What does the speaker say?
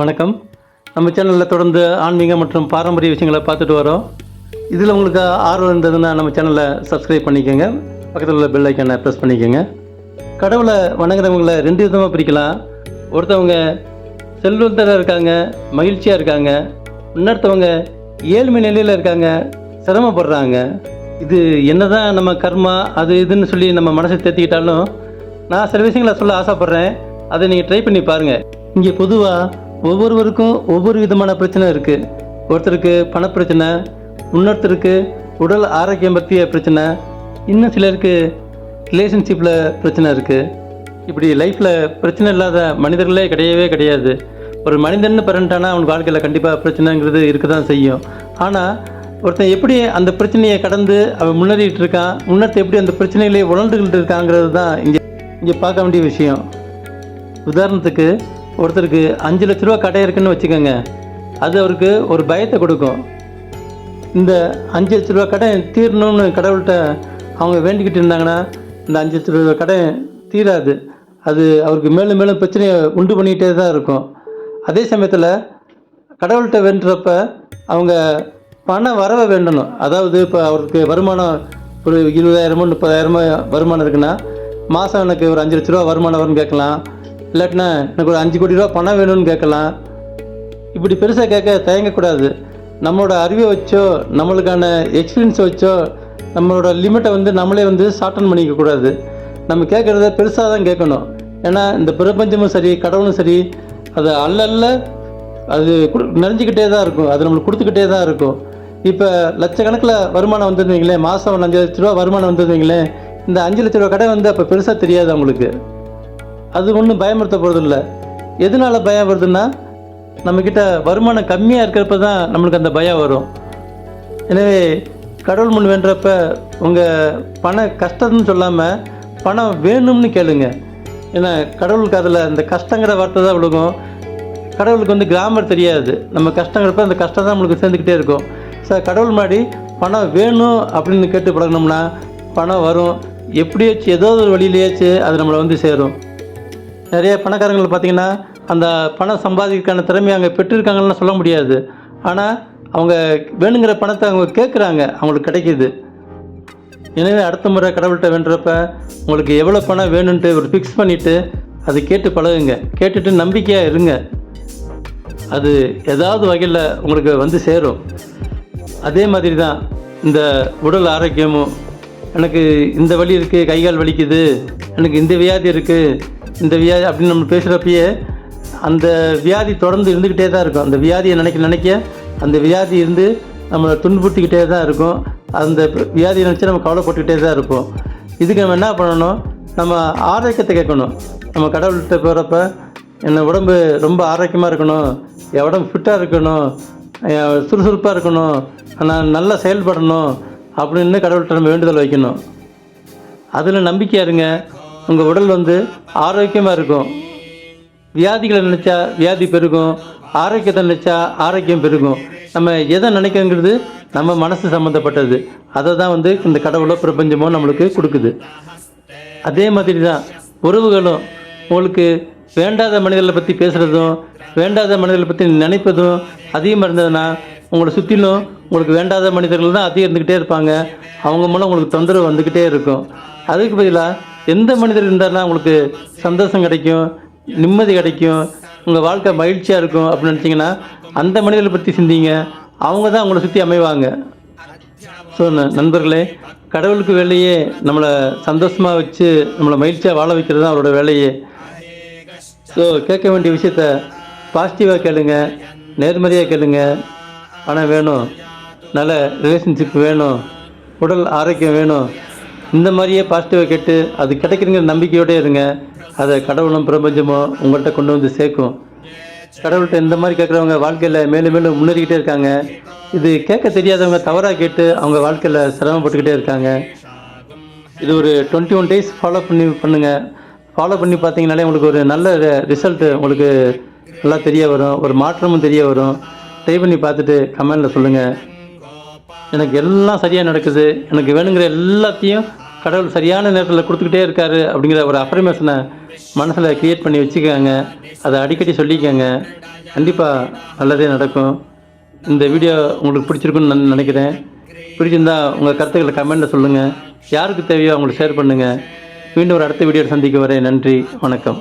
வணக்கம். நம்ம சேனலில் தொடர்ந்து ஆன்மீக மற்றும் பாரம்பரிய விஷயங்களை பார்த்துட்டு வரோம். இதில் உங்களுக்கு ஆர்வம் இருந்ததுன்னா நம்ம சேனலை சப்ஸ்கிரைப் பண்ணிக்கோங்க. பக்கத்தில் உள்ள பெல் ஐக்கனை ப்ரெஸ் பண்ணிக்கோங்க. கடவுளை வணங்குறவங்களை ரெண்டு விதமாக பிரிக்கலாம். ஒருத்தவங்க செல்வந்தராக இருக்காங்க மகிழ்ச்சியாக இருக்காங்க. இன்னொருத்தவங்க ஏழ்மை நிலையில் இருக்காங்க சிரமப்படுறாங்க. இது என்ன தான் நம்ம கர்மா அது இதுன்னு சொல்லி நம்ம மனசை தேர்த்திக்கிட்டாலும் நான் சில விஷயங்களை சொல்ல ஆசைப்பட்றேன். அதை நீங்கள் ட்ரை பண்ணி பாருங்கள் இங்கே பொதுவாக ஒவ்வொருவருக்கும் ஒவ்வொரு விதமான பிரச்சனை இருக்குது ஒருத்தருக்கு பணப்பிரச்சனை இன்னொருத்தருக்கு உடல் ஆரோக்கியம் பற்றிய பிரச்சனை இன்னும் சிலருக்கு ரிலேஷன்ஷிப்பில் பிரச்சனை இருக்குது இப்படி லைஃப்பில் பிரச்சனை இல்லாத மனிதர்களே கிடையவே கிடையாது. ஒரு மனிதன் பிறன்ட்டானா அவன் வாழ்க்கையில் கண்டிப்பாக பிரச்சனைங்கிறது இருக்க தான் செய்யும். ஆனால் ஒருத்தன் எப்படி அந்த பிரச்சனையை கடந்து அவன் முன்னேறிட்டு இருக்கான் முன்னேற்ற எப்படி அந்த பிரச்சனையிலே உணர்ந்துகிட்டு இருக்காங்கிறது தான் இங்கே இங்கே பார்க்க வேண்டிய விஷயம். உதாரணத்துக்கு ஒருத்தருக்கு அஞ்சு லட்ச ரூபா கடை இருக்குன்னு வச்சுக்கோங்க. அது அவருக்கு ஒரு பயத்தை கொடுக்கும். இந்த அஞ்சு லட்ச ரூபா கடை தீரணும்னு கடவுள்கிட்ட அவங்க வேண்டிக்கிட்டு இருந்தாங்கன்னா இந்த அஞ்சு லட்ச ரூபா கடை தீராது. அது அவருக்கு மேலும் மேலும் பிரச்சனையை உண்டு பண்ணிக்கிட்டே தான் இருக்கும். அதே சமயத்தில் கடவுள்கிட்ட வேண்டுறப்ப அவங்க பணம் வரவை வேண்டணும். அதாவது இப்போ அவருக்கு வருமானம் ஒரு இருபதாயிரமோ முப்பதாயிரமோ வருமானம் இருக்குன்னா மாதம் எனக்கு ஒரு அஞ்சு லட்ச ரூபா வருமானம் வரும்னு கேட்கலாம். இல்லாட்டினா எனக்கு ஒரு அஞ்சு கோடி ரூபா பணம் வேணும்னு கேட்கலாம். இப்படி பெருசாக கேட்க தயங்கக்கூடாது. நம்மளோட அறிவை வச்சோ நம்மளுக்கான எக்ஸ்பீரியன்ஸை வச்சோ நம்மளோட லிமிட்டை வந்து நம்மளே வந்து ஷார்டன் பண்ணிக்கக்கூடாது நம்ம கேட்குறத பெருசாக தான் கேட்கணும். ஏன்னா இந்த பிரபஞ்சமும் சரி கடவுளும் சரி அது அல்லல்ல அது நிறைஞ்சிக்கிட்டே தான் இருக்கும். அது நம்மளுக்கு கொடுத்துக்கிட்டே தான் இருக்கும். இப்போ லட்சக்கணக்கில் வருமானம் வந்தது மாதம் ஒரு அஞ்சு லட்ச ரூபா வருமானம் வந்தது இந்த அஞ்சு லட்ச ரூபா கடை வந்து அப்போ பெருசாக தெரியாது அவங்களுக்கு. அது ஒன்றும் பயமுறுத்த போகிறதில்ல எதனால பயம் வருதுன்னா நம்மக்கிட்ட வருமானம் கம்மியாக இருக்கிறப்ப தான் நம்மளுக்கு அந்த பயம் வரும். எனவே கடவுள் முன் வேண்டுறப்ப உங்கள் பண கஷ்டம்னு சொல்லாமல் பணம் வேணும்னு கேளுங்க. ஏன்னா கடவுளுக்கு அதில் அந்த கஷ்டங்கிற வார்த்தை தான் விழுகும். கடவுளுக்கு வந்து கிராமர் தெரியாது. நம்ம கஷ்டங்கிறப்ப அந்த கஷ்டம் தான் நம்மளுக்கு சேர்ந்துக்கிட்டே இருக்கும். சார் கடவுள் மாதிரி பணம் வேணும் அப்படின்னு கேட்டு பழகினோம்னா பணம் வரும். எப்படியாச்சும் ஏதோ ஒரு வழியிலேயாச்சு அது நம்மளை வந்து சேரும். நிறைய பணக்காரங்களை பார்த்தீங்கன்னா அந்த பணம் சம்பாதிக்கிறதுக்கான திறமையை அங்கே பெற்றிருக்காங்கன்னு சொல்ல முடியாது. ஆனால் அவங்க வேணுங்கிற பணத்தை அவங்க கேட்குறாங்க அவங்களுக்கு கிடைக்கிது. எனவே அடுத்த முறை கடவுள்கிட்ட வேண்டுறப்ப உங்களுக்கு எவ்வளோ பணம் வேணும்ன்ட்டு ஒரு ஃபிக்ஸ் பண்ணிவிட்டு அதை கேட்டு பழகுங்க. கேட்டுட்டு நம்பிக்கையாக இருங்க. அது ஏதாவது வகையில் உங்களுக்கு வந்து சேரும். அதே மாதிரி தான் இந்த உடல் ஆரோக்கியமும். எனக்கு இந்த வலி இருக்குது கை கால் வலிக்குது. எனக்கு இந்த வியாதி இருக்குது இந்த வியாதி அப்படின்னு நம்ம பேசுகிறப்பயே அந்த வியாதி தொடர்ந்து இருந்துக்கிட்டே தான் இருக்கும். அந்த வியாதியை நினைக்க நினைக்க அந்த வியாதி இருந்து நம்மளை துன்புறுத்திக்கிட்டே தான் இருக்கும். அந்த வியாதியை நினச்சி நம்ம கவலைப்பட்டுக்கிட்டே தான் இருப்போம். இதுக்கு நம்ம என்ன பண்ணணும்? நம்ம ஆரோக்கியத்தை கேட்கணும். நம்ம கடவுள்கிட்ட போகிறப்ப என் உடம்பு ரொம்ப ஆரோக்கியமாக இருக்கணும். என் உடம்பு ஃபிட்டாக இருக்கணும். சுறுசுறுப்பாக இருக்கணும். நான் நல்லா செயல்படணும் அப்படின்னு கடவுள்கிட்ட நம்ம வேண்டுதல் வைக்கணும். அதில் நம்பிக்கையாக இருங்க. உங்கள் உடல் வந்து ஆரோக்கியமாக இருக்கும். வியாதிகளை நினச்சா வியாதி பெருகும். ஆரோக்கியத்தை நினச்சா ஆரோக்கியம் பெருகும். நம்ம எதை நினைக்கிறோங்கிறது நம்ம மனசு சம்மந்தப்பட்டது அதை தான் வந்து இந்த கடவுளோ பிரபஞ்சமோ நம்மளுக்கு கொடுக்குது. அதே மாதிரி தான் உறவுகளும் உங்களுக்கு வேண்டாத மனிதர்களை பற்றி பேசுகிறதும் வேண்டாத மனிதர்களை பற்றி நினைப்பதும் அதிகமாக இருந்ததுன்னா உங்களை சுற்றிலும் உங்களுக்கு வேண்டாத மனிதர்கள் தான் அதிகம் இருந்துக்கிட்டே இருப்பாங்க. அவங்க மூலம் உங்களுக்கு தொந்தரவு வந்துக்கிட்டே இருக்கும். அதுக்கு பதிலாக எந்த மனிதர் இருந்தாலும் உங்களுக்கு சந்தோஷம் கிடைக்கும் நிம்மதி கிடைக்கும் உங்கள் வாழ்க்கை மகிழ்ச்சியாக இருக்கும் அப்படின்னு நினச்சிங்கன்னா அந்த மனிதர்களை பற்றி சிந்திங்க. அவங்க தான் உங்களை சுற்றி அமைவாங்க. ஸோ நண்பர்களே கடவுளுக்கு வேலையே நம்மளை சந்தோஷமாக வச்சு நம்மளை மகிழ்ச்சியாக வாழ வைக்கிறது தான் அவரோட வேலையே. ஸோ கேட்க வேண்டிய விஷயத்த பாசிட்டிவாக கேளுங்க நேர்மறையாக கேளுங்க. பணம் வேணும் நல்ல ரிலேஷன்ஷிப் வேணும் உடல் ஆரோக்கியம் வேணும். இந்த மாதிரியே பாசிட்டிவாக கேட்டு அது கிடைக்குதுங்கிற நம்பிக்கையோடு இருங்க. அதை கடவுளும் பிரபஞ்சமோ உங்கள்கிட்ட கொண்டு வந்து சேர்க்கும். கடவுள்கிட்ட இந்த மாதிரி கேட்குறவங்க வாழ்க்கையில் மேலும் மேலும் முன்னேறிக்கிட்டே இருக்காங்க. இது கேட்க தெரியாதவங்க தவறாக கேட்டு அவங்க வாழ்க்கையில் சிரமப்பட்டுக்கிட்டே இருக்காங்க. இது ஒரு டுவெண்ட்டி ஒன் டேஸ் ஃபாலோ பண்ணி பண்ணுங்கள் ஃபாலோ பண்ணி பார்த்தீங்கனாலே உங்களுக்கு ஒரு நல்ல ரிசல்ட்டு உங்களுக்கு நல்லா தெரிய வரும். ஒரு மாற்றமும் தெரிய வரும். ட்ரை பண்ணி பார்த்துட்டு கமெண்டில் சொல்லுங்கள் எனக்கு எல்லாம் சரியாக நடக்குது. எனக்கு வேணுங்கிற எல்லாத்தையும் கடவுள் சரியான நேரத்தில் கொடுத்துக்கிட்டே இருக்காரு அப்படிங்கிற ஒரு அஃபர்மேஷனை மனசில் க்ரியேட் பண்ணி வச்சுக்கோங்க. அதை அடிக்கடி சொல்லிக்கோங்க. கண்டிப்பாக நல்லதே நடக்கும். இந்த வீடியோ உங்களுக்கு பிடிச்சிருக்குன்னு நான் நினைக்கிறேன். பிடிச்சிருந்தா உங்கள் கருத்துக்களை கமெண்ட்டில் சொல்லுங்கள் யாருக்கு தேவையோ அவங்களுக்கு ஷேர் பண்ணுங்கள் மீண்டும் ஒரு அடுத்த வீடியோ சந்திக்க வரேன் நன்றி வணக்கம்.